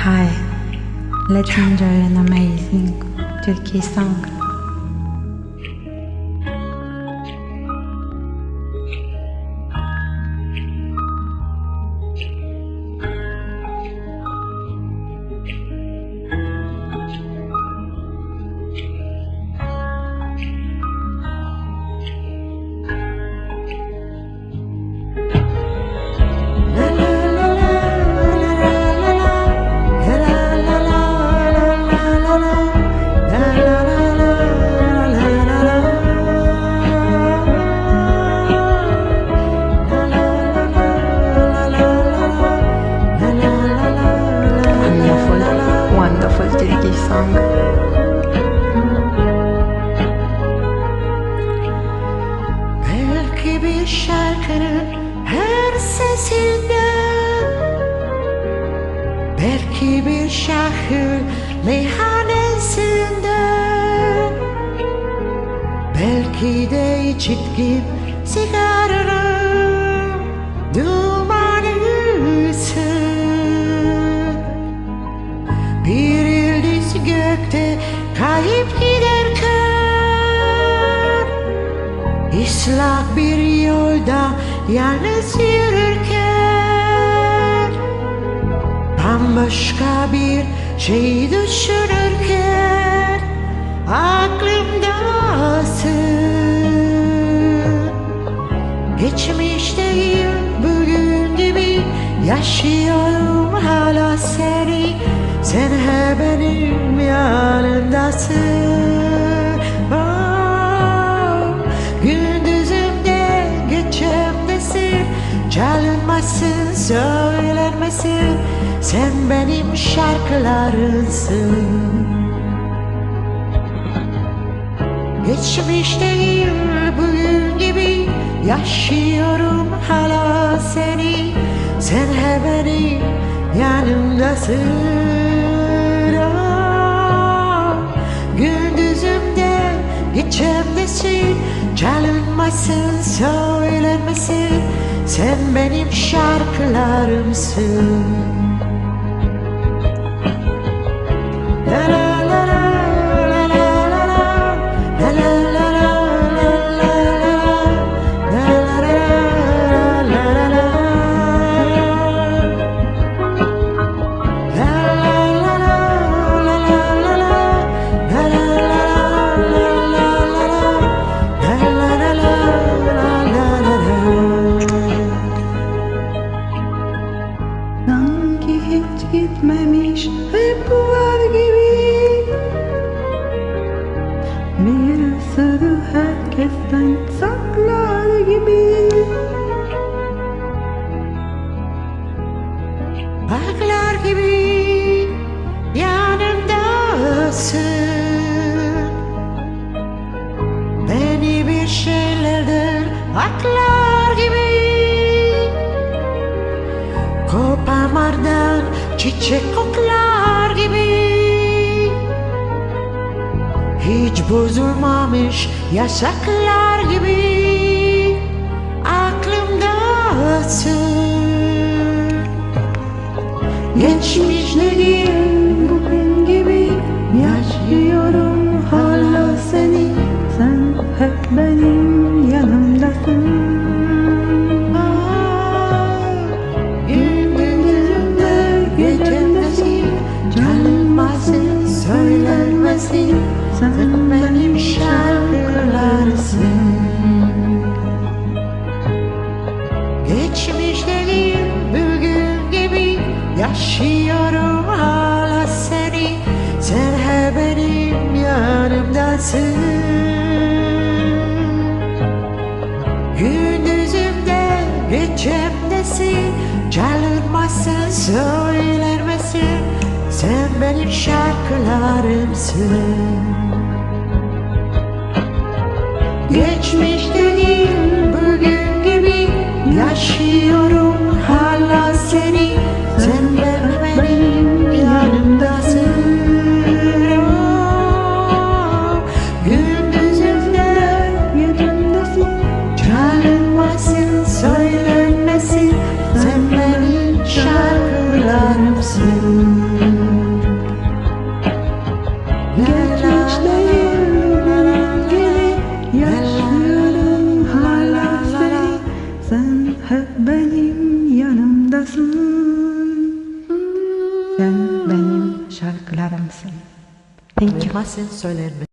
Hi, let's enjoy an amazing Turkey song. Belki bir şarkı meyhanesinde. Belki de içitkin sigaranın dumanısın Bir yıldız gökte kayıp giderken Islak bir yolda yalnız yürürken Bambaşka bir şey düşünürken Aklımdasın Geçmişteyim bugün gibi Yaşıyorum hala seni. Sen hep benim yanımdasın. Oh, Gündüzümde gecemdesin Çalınmasın söylenmesin Sen benim şarkılarımsın. Geçmişteyim bugün gibi Yaşıyorum hala seni. Sen hep benim yanımdasın. Ah, Gündüzümde gecemdesin Çalınmasın söylenmesin. Sen benim şarkılarımsın gitmemiş hep var gibi. Bir sırrı herkesten saklar gibi. Baklar gibi yanımdasın Beni bir şeylerden aklar gibi. Koparmadan çiçek koklar gibi. Hiç bozulmamış yasaklar gibi. Aklımdasın Geçmişlerin Geçmişlerim bugün gibi Yaşıyorum hala seni. Sen hep benim yanımdasın Gündüzümde gecemdesin Çalınmasın söylenmesin Sen benim şarkılarımsın. Geçmişte değil bugün gibi benim yanımdasın Sen benim şarkılarımsın. Thank you. Bilmezsin söyler mi?